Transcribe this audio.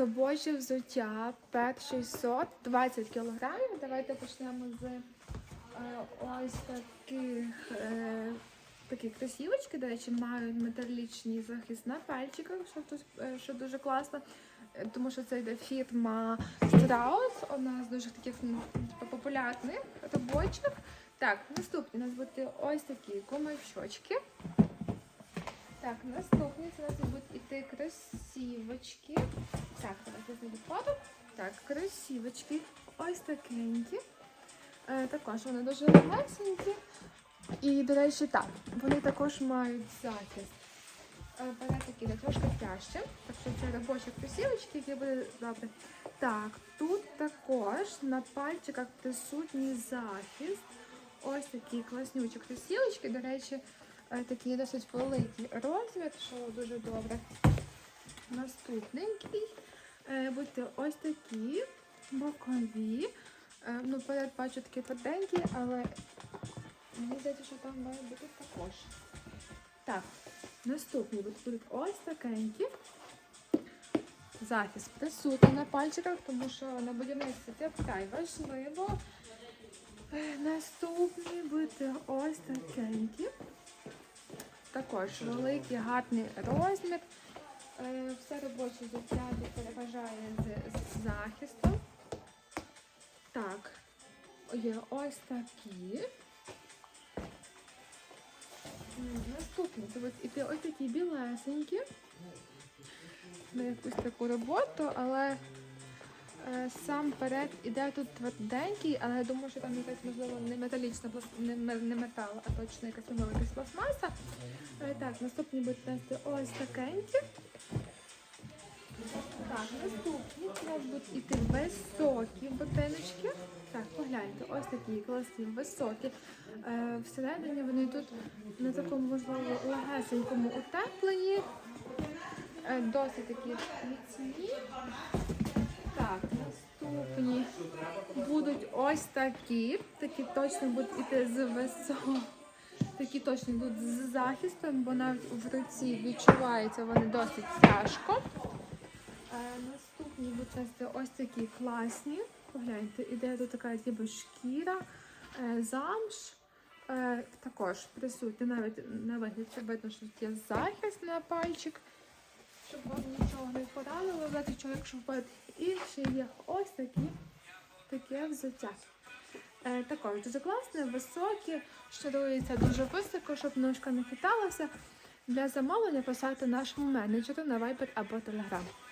робоче взуття пет 600, 20 кілограмів. Давайте почнемо з е, ось таких. Е, Такі кросівочки, до речі, мають металічний захист на пальчиках, що, е, що дуже класно. Е, Тому що це йде фірма Strauss, одна з дуже таких популярних робочих. Так, наступні у нас будуть ось такі гумовчочки. Так, наступні це у нас будуть іти кросівочки. Так, давайте. Так, кросівочки. Ось такенькі. Е, також вони дуже легесенькі. І, до речі, так, вони також мають захист. Е, Перед такі трошки тяжче. Так що це робочі кросівочки, які буде добре. Так, тут також на пальчиках присутній захист. Ось такі класнючі кросівочки. До речі, е, такий досить великий розмір, що дуже добре. Наступненький. Е, Будьте ось такі бокові. Е, Ну, перед бачу такі тверденькі, але мені здається, що там має бути також. Так, наступні будуть ось такенькі. Захист присутній на пальчиках, тому що на будівництві вкрай важливо. Е, Наступні будуть ось такенькі. Також великий, гарний розмір. Все робоче взуття переважає з, з захистом. Так, є ось такі. Наступні іти ось такі білесенькі. На якусь таку роботу, але е, сам перед іде тут тверденький, але я думаю, що там якась можливо не металічна не, не метал, а точно якась можливо якась пластмаса. Е, так, наступні будуть нести ось такенькі. Так, наступні нас будуть іти високі ботиночки. Так, погляньте, ось такі класні, високі. Е, всередині вони тут на такому можливо легесенькому утепленні. Е, досить такі міцні. Так, наступні будуть ось такі. Такі точно будуть іти з високо. Такі точно йдуть з захистом, бо навіть в руці відчувається вони досить тяжко. Е, наступні будуть ось такі класні. Погляньте, іде тут така ніби шкіра, е, замш. Е, також присутні навіть на вигляд видно, що тут є захист на пальчик, щоб вам нічого не поранило, знаєте, що якщо впаде. І ще є ось такі таке взуття. Також дуже класне, високі, шарується дуже високо, щоб ножка не хиталася. Для замовлення писати нашому менеджеру на Viber або Telegram.